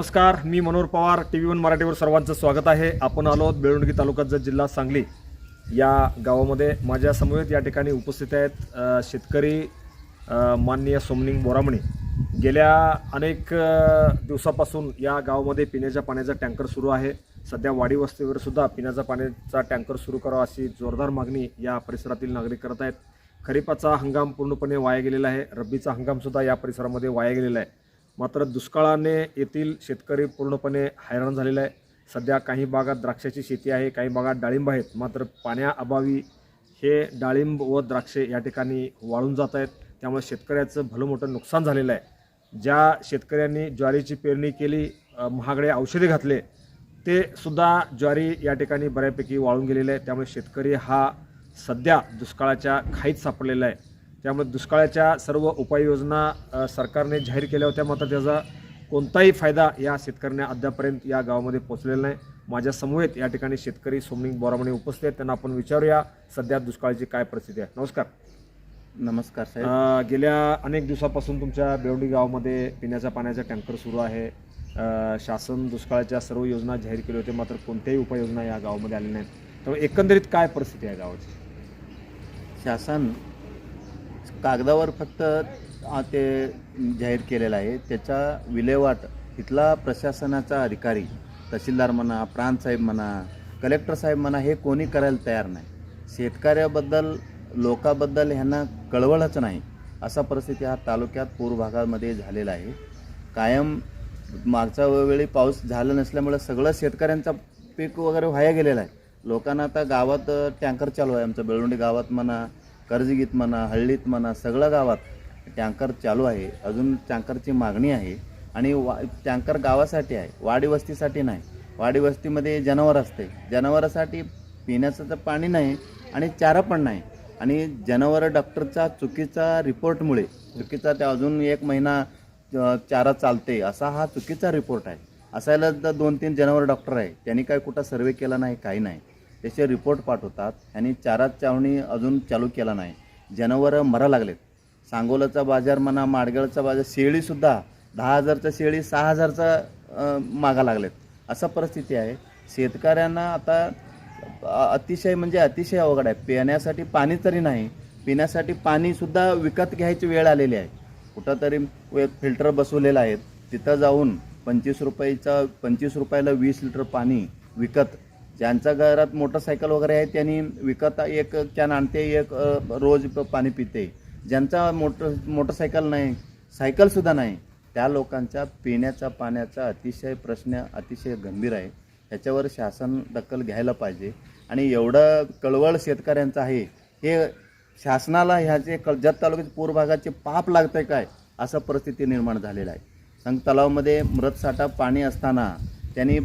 नमस्कार मी Manohar Pawar T V one मराठीवर सर्वांचं स्वागत आहे. आपण आलो आहोत बेळुंडगी तालुक्याचा जिल्हा सांगली. या गावामध्ये माझ्या समवेत या ठिकाणी उपस्थित आहेत शेतकरी माननीय सोमनिंग बोरामणे. गेल्या अनेक दिवसापासून या गावामध्ये पिण्याच्या पाण्याचा टँकर सुरू आहे. सध्या वाडी वस्तीवर सुद्धा पिण्याचा पाण्याचा टँकर सुरू करावा अशी जोरदार मागणी या परिसरातील नागरिक करत आहेत. खरीपाचा हंगाम पूर्णपणे वाया गेलेला आहे. रब्बीचा हंगामसुद्धा या परिसरामध्ये वाया गेलेला आहे. मात्र दुष्काळाने येथील शेतकरी पूर्णपणे हैराण झालेला आहे. सध्या काही भागात द्राक्षाची शेती आहे काही भागात डाळिंब आहेत. मात्र पाण्याअभावी हे डाळिंब व द्राक्षे या ठिकाणी वाळून जात आहेत. त्यामुळे शेतकऱ्याचं भलं मोठं नुकसान झालेलं आहे. ज्या शेतकऱ्यांनी ज्वारीची पेरणी केली महागडे औषधे घातले ते सुद्धा ज्वारी या ठिकाणी बऱ्यापैकी वाळून गेलेले आहे त्यामुळे शेतकरी हा सध्या दुष्काळाच्या खाईत सापडलेला आहे. त्यामुळे दुष्काळाच्या सर्व उपाययोजना सरकारने जाहीर केल्या होत्या. मात्र त्याचा कोणताही फायदा या शेतकऱ्यांना अद्यापर्यंत या गावामध्ये पोहोचलेला नाही. माझ्या समवेत या ठिकाणी शेतकरी सोमनिंग बोरामणे उपस्थित आहेत. त्यांना आपण विचारूया सध्या दुष्काळाची काय परिस्थिती आहे? नमस्कार. नमस्कार साहेब. गेल्या अनेक दिवसापासून तुमच्या बेवडी गावामध्ये पिण्याच्या पाण्याचा टँकर सुरू आहे. शासन दुष्काळाच्या सर्व योजना जाहीर केल्या होत्या मात्र कोणत्याही उपाययोजना या गावामध्ये आलेल्या नाहीत. त्यामुळे एकंदरीत काय परिस्थिती आहे गावाची? शासन कागदावर फक्त ते जाहीर केलेलं आहे. त्याचा विल्हेवाट इथला प्रशासनाचा अधिकारी तहसीलदार म्हणा प्रांतसाहेब म्हणा कलेक्टर साहेब म्हणा हे कोणी करायला तयार नाही. शेतकऱ्याबद्दल लोकाबद्दल ह्यांना कळवळच नाही. असा परिस्थिती हा तालुक्यात पूर्व भागामध्ये झालेला आहे. कायम मागच्या वेळी पाऊस झाला नसल्यामुळे सगळं शेतकऱ्यांचा पीक वगैरे व्हाया गेलेला आहे. लोकांना आता गावात टँकर चालू आहे. आमचं बेळवंडी गावात म्हणा कर्जगीत म्हणा हळदीत म्हणा सगळं गावात टँकर चालू आहे. अजून टँकरची मागणी आहे. आणि वा टँकर गावासाठी आहे वाडी वस्तीसाठी नाही. वाडी वस्तीमध्ये जनावर असते. जनावरासाठी पिण्याचं तर पाणी नाही आणि चारा पण नाही. आणि जनावर डॉक्टरचा चुकीचा रिपोर्टमुळे चुकीचा त्या अजून एक महिना चारा चालते असा हा चुकीचा रिपोर्ट आहे. असायला तर दोन तीन जनावर डॉक्टर आहे. त्यांनी काय कुठं सर्वे केला नाही काही नाही. त्याचे रिपोर्ट पाठवतात. आणि चारा चावणी अजून चालू केला नाही. जनावरं मरा लागलेत. सांगोलाचा बाजार म्हणा माडगळचा बाजार शेळीसुद्धा दहा हजारचा शेळी सहा हजारचा मागा लागलेत. असा परिस्थिती आहे. शेतकऱ्यांना आता अतिशय म्हणजे अतिशय अवघड आहे. पिण्यासाठी पाणी तरी नाही. पिण्यासाठी पाणीसुद्धा विकत घ्यायची वेळ आलेली आहे. कुठंतरी एक फिल्टर बसवलेलं आहे. तिथं जाऊन पंचवीस रुपयाचा पंचवीस रुपयाला वीस लिटर पाणी विकत ज्यांच्या घरात मोटरसायकल वगैरे आहे त्यांनी विकत एक कॅन आणते एक रोज पाणी पिते. ज्यांचा मोटर मोटरसायकल नाही सायकलसुद्धा नाही त्या लोकांच्या पिण्याच्या पाण्याचा अतिशय प्रश्न अतिशय गंभीर आहे. ह्याच्यावर शासन दखल घ्यायला पाहिजे. आणि एवढं कळवळ शेतकऱ्यांचं आहे हे शासनाला ह्याचे कळ जत तालुक्याच्या पूर्व भागाचे पाप लागतंय काय असं परिस्थिती निर्माण झालेलं आहे. संग तलावामध्ये मृत साठा पाणी असताना त्यांनी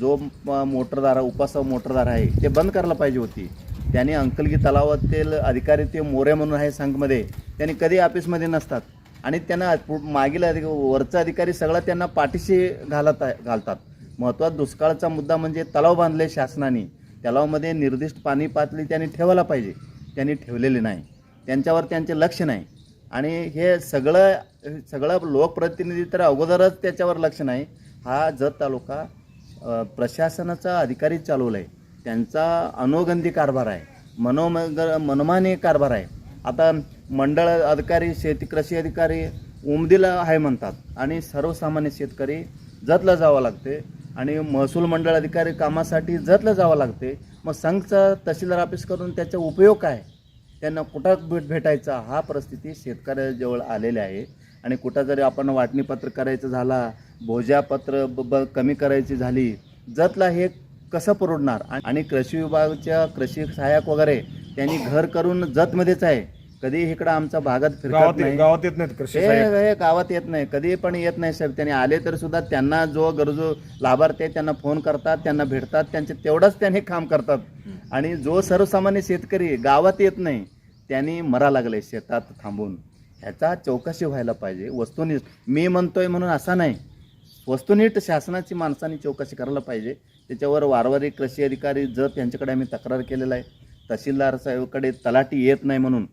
जो मोटरदार उपासाव मोटरदार आहे ते बंद करायला पाहिजे होती. त्यांनी अंकलगी तलावातील अधिकारी ते मोरे म्हणून आहे संघमध्ये त्यांनी कधी ऑफिसमध्ये नसतात. आणि त्यांना पु- मागील अधिक वरचा अधिकारी सगळा त्यांना पाठीशी घालत आहे घालतात. महत्त्वात दुष्काळाचा मुद्दा म्हणजे तलाव बांधले शासनाने. तलावामध्ये निर्दिष्ट पाणी पातळी त्यांनी ठेवायला पाहिजे. त्यांनी ठेवलेली नाही. त्यांच्यावर त्यांचे लक्ष नाही. आणि हे सगळं सगळं लोकप्रतिनिधी तर अगोदरच त्याच्यावर लक्ष नाही. हा जत तालुका प्रशासनाचा अधिकारी चालवला आहे त्यांचा अनोगंधी कारभार आहे. मनोमग मनमानी कारभार आहे. आता मंडळ अधिकारी शेती कृषी अधिकारी उमदीला आहे म्हणतात. आणि सर्वसामान्य शेतकरी जतला जावं लागते. आणि महसूल मंडळ अधिकारी कामासाठी जतला जावं लागते. मग संघचा तहसीलदार ऑफिस करून त्याचा उपयोग काय? त्यांना कुठं भेट भेटायचा? हा परिस्थिती शेतकऱ्याजवळ आलेली आहे. आणि कुठं जरी आपण वाटणीपत्र करायचं झाला भोजापत्र ब ब कमी करायची झाली. जतला हे कसं परवडणार आणि कृषी विभागाच्या कृषी सहाय्यक वगैरे त्यांनी घर करून जतमध्येच आहे. कधी इकडं आमच्या भागात फिरकत गावात नाही. गावात येत नाहीत कृषी हे हे गावात येत नाही. कधी पण येत नाही साहेब. त्यांनी आले तर सुद्धा त्यांना जो गरजू लाभार्थी आहे त्यांना फोन करतात त्यांना भेटतात त्यांचे तेवढंच त्यांनी काम करतात. आणि जो सर्वसामान्य शेतकरी गावात येत नाही त्यांनी मरा लागले शेतात थांबून. ह्याचा चौकशी व्हायला पाहिजे. वस्तुनिष्ठ मी म्हणतोय म्हणून असा नाही. वस्तुनिष्ठ शासनाची माणसांनी चौकशी करायला पाहिजे. त्याच्यावर वारवारी कृषी अधिकारी जत यांच्याकडे आम्ही तक्रार केलेला आहे. तहसीलदार साहेबकडे तलाठी येत नाही म्हणून.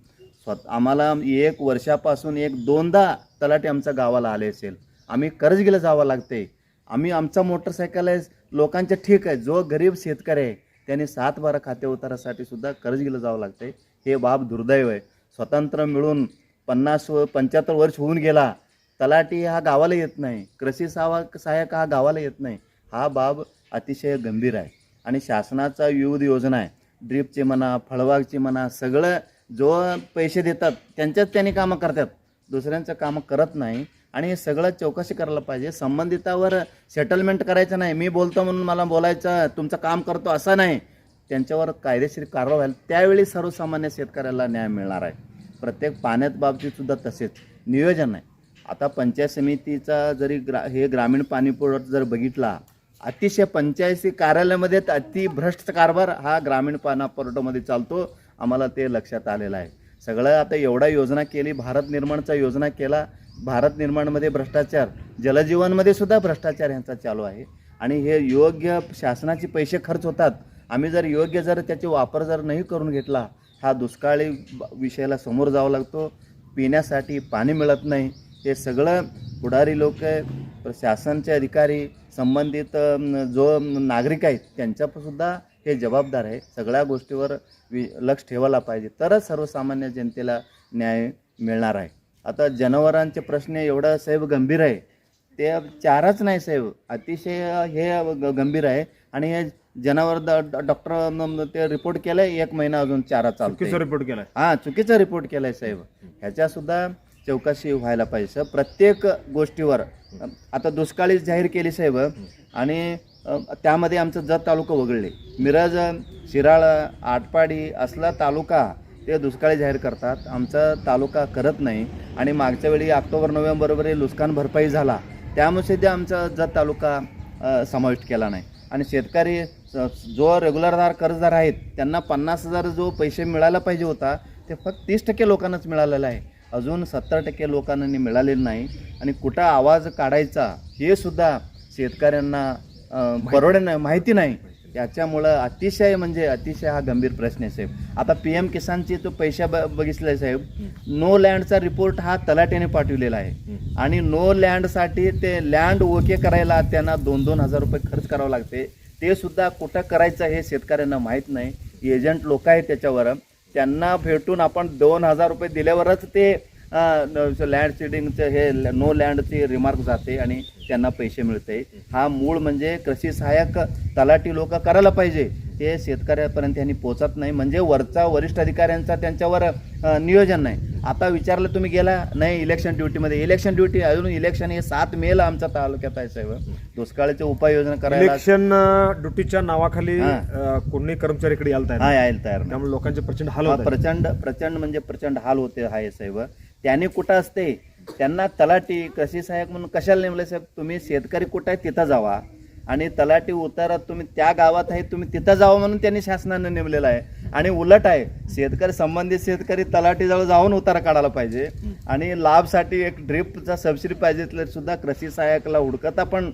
स्वत आम्हाला एक वर्षापासून एक दोनदा तलाठी आमच्या गावाला आले असेल. आम्ही कर्जगीला जावं लागते. आम्ही आमचा मोटरसायकल आहे लोकांच्या ठीक आहे. जो गरीब शेतकरी आहे त्यांनी सात बारा खाते उतारासाठी सुद्धा कर्जगीला जावं लागते. हे बाब दुर्दैव आहे. स्वतंत्र मिळून पन्नास व पंच्याहत्तर वर्ष होऊन गेला. तलाठी हा गावाला येत नाही. कृषी सावा सहाय्यक हा गावाला येत नाही. हा बाब अतिशय गंभीर आहे. आणि शासनाचा विविध योजना आहे. ड्रीपची म्हणा फळबागची म्हणा सगळं जो पैसे देतात त्यांच्याच त्यांनी कामं करतात. दुसऱ्यांचं कामं करत नाही. आणि हे सगळं चौकशी करायला पाहिजे. संबंधितावर सेटलमेंट करायचं नाही. मी बोलतो म्हणून मला बोलायचं तुमचं काम करतो असं नाही. त्यांच्यावर कायदेशीर कारवाई व्हायला त्यावेळी सर्वसामान्य शेतकऱ्याला न्याय मिळणार आहे. प्रत्येक पाण्यात बाबतीतसुद्धा तसेच नियोजन आहे. आता पंचायत समितीचा जरी ग्रा हे ग्रामीण पाणीपुरवठा जर बघितला अतिशय पंचायती कार्यालयामध्ये तर अति भ्रष्ट कारभार हा ग्रामीण पाणी पुरवठ्यामध्ये चालतो आम्हाला ते लक्षात आलेलं आहे. सगळं आता एवढा योजना केली भारत निर्माणचा योजना केला भारत निर्माणमध्ये भ्रष्टाचार जलजीवनमध्ये सुद्धा भ्रष्टाचार ह्यांचा चालू आहे. आणि हे योग्य शासनाचे पैसे खर्च होतात. आम्ही जर योग्य जर त्याचे वापर जर नाही करून घेतला हा दुष्काळी विषयाला समोर जावं लागतो. पिण्यासाठी पाणी मिळत नाही. हे सगळं पुढारी लोक शासनचे अधिकारी संबंधित जो नागरिक आहेत त्यांच्यासुद्धा हे जबाबदार आहे. सगळ्या गोष्टीवर वि लक्ष ठेवायला पाहिजे. तरच सर्वसामान्य जनतेला न्याय मिळणार आहे. आता जनावरांचे प्रश्न एवढा साहेब गंभीर आहे. ते चाराच नाही साहेब. अतिशय हे ग- गंभीर आहे. आणि हे जनावर डॉक्टर ते रिपोर्ट केलंय एक महिना अजून चारा चुकीचा चालतो रिपोर्ट केलाय. हा चुकीचा रिपोर्ट केलाय साहेब. ह्याच्या सुद्धा चौकशी व्हायला पाहिजे. प्रत्येक गोष्टीवर आता दुष्काळीच जाहीर केली साहेब आणि त्यामध्ये आमचं जत तालुका वगळले. मिरज शिराळ आटपाडी असला तालुका ते दुष्काळी जाहीर करतात. आमचा तालुका करत नाही. आणि मागच्या वेळी ऑक्टोबर नोव्हेंबरवर नुकसान भरपाई झाला. त्यामुळे ते आमचा जत तालुका समाविष्ट केला नाही. आणि शेतकरी जो रेग्युलरदार कर्जदार आहेत त्यांना पन्नास हजार जो पैसे मिळायला पाहिजे होता ते फक्त तीस टक्के लोकांनाच मिळालेला आहे. अजून सत्तर टक्के लोकांना मिळालेलं नाही. आणि कुठं आवाज काढायचा हे सुद्धा शेतकऱ्यांना अं, परवडे नाही माहिती नाही. याच्यामुळं अतिशय म्हणजे अतिशय हा गंभीर प्रश्न आहे साहेब. आता पी एम किसानचे तो पैसे ब बघितले साहेब. नो लँडचा रिपोर्ट हा तलाट्याने पाठवलेला आहे. आणि नो लँडसाठी ते लँड ओके करायला त्यांना दोन दोन हजार रुपये खर्च करावं लागते. ते सुद्धा कुठं करायचं हे शेतकऱ्यांना माहीत नाही. एजंट लोक आहेत त्याच्यावर. त्यांना भेटून आपण दोन हजार रुपये दिल्यावरच ते लँड सीडिंगचं हे नो लँडची रिमार्क जाते आणि त्यांना पैसे मिळते हा मूळ म्हणजे कृषी सहाय्यक तलाठी लोक करायला पाहिजे. ते शेतकऱ्यापर्यंत यांनी पोचत नाही. म्हणजे वरचा वरिष्ठ अधिकाऱ्यांचा त्यांच्यावर नियोजन नाही. आता विचारलं तुम्ही गेला? नाही इलेक्शन ड्युटीमध्ये इलेक्शन ड्युटी अजून इलेक्शन हे सात मेला आमच्या तालुक्यात आहे साहेब. दुष्काळाची उपाययोजना करायला इलेक्शन ड्युटीच्या नावाखाली कोणी कर्मचारी इकडे यायला तयार नाही. यायला तयार त्यामुळे लोकांचे प्रचंड हाल. प्रचंड प्रचंड म्हणजे प्रचंड हाल होते आहे साहेब. त्याने कुठं असते? त्यांना तलाठी कृषी सहाय्यक म्हणून कशाला नेमलं साहेब? तुम्ही शेतकरी कुठं आहे तिथं जावा. आणि तलाठी उतारात तुम्ही त्या गावात आहे तुम्ही तिथं जावं म्हणून त्यांनी शासनानं नेमलेलं आहे. आणि उलट आहे शेतकरी संबंधित शेतकरी तलाठीजवळ जाऊन उतारा काढायला पाहिजे. आणि लाभसाठी एक ड्रिपचा सबसिडी पाहिजे तर सुद्धा कृषी सहाय्यकला हुडकता पण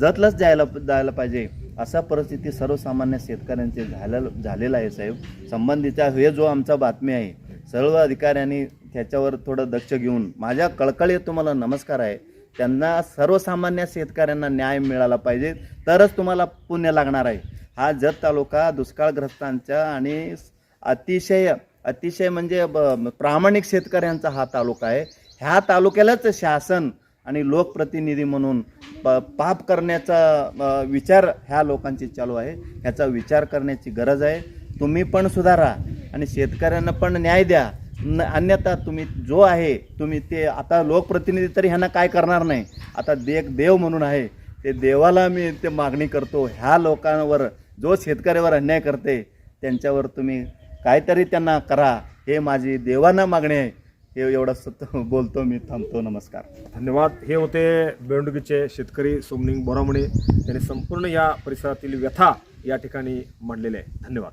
जतलंच जायला जायला पाहिजे. असा परिस्थिती सर्वसामान्य शेतकऱ्यांचे झालेलं झालेला आहे साहेब. संबंधीचा हे जो आमचा बातमी आहे सर्व अधिकाऱ्यांनी त्याच्यावर थोडं दक्ष घेऊन माझ्या कळकळीत तुम्हाला नमस्कार आहे. त्यांना सर्वसामान्य शेतकऱ्यांना न्याय मिळाला पाहिजे तरच तुम्हाला पुण्य लागणार आहे. हा जत तालुका दुष्काळग्रस्तांच्या आणि अतिशय अतिशय म्हणजे ब- प्रामाणिक शेतकऱ्यांचा हा तालुका आहे. ह्या तालुक्यालाच शासन आणि लोकप्रतिनिधी म्हणून प पाप करण्याचा विचार ह्या लोकांची चालू आहे. ह्याचा विचार करण्याची गरज आहे. तुम्ही पण सुधारा आणि शेतकऱ्यांना पण न्याय द्या. न अन्यथा तुम्ही जो आहे तुम्ही ते आता लोकप्रतिनिधी तरी ह्यांना काय करणार नाही. आता देख देव म्हणून आहे. ते देवाला मी ते मागणी करतो. ह्या लोकांवर जो शेतकऱ्यावर अन्याय करते त्यांच्यावर तुम्ही काहीतरी त्यांना करा. हे माझी देवांना मागणी आहे. हे एवढं सत बोलतो मी थांबतो नमस्कार. धन्यवाद. हे होते बेळुंडगीचे शेतकरी सोमनिंग बोरामणे यांनी संपूर्ण या परिसरातील व्यथा या ठिकाणी मांडलेल्या आहे धन्यवाद.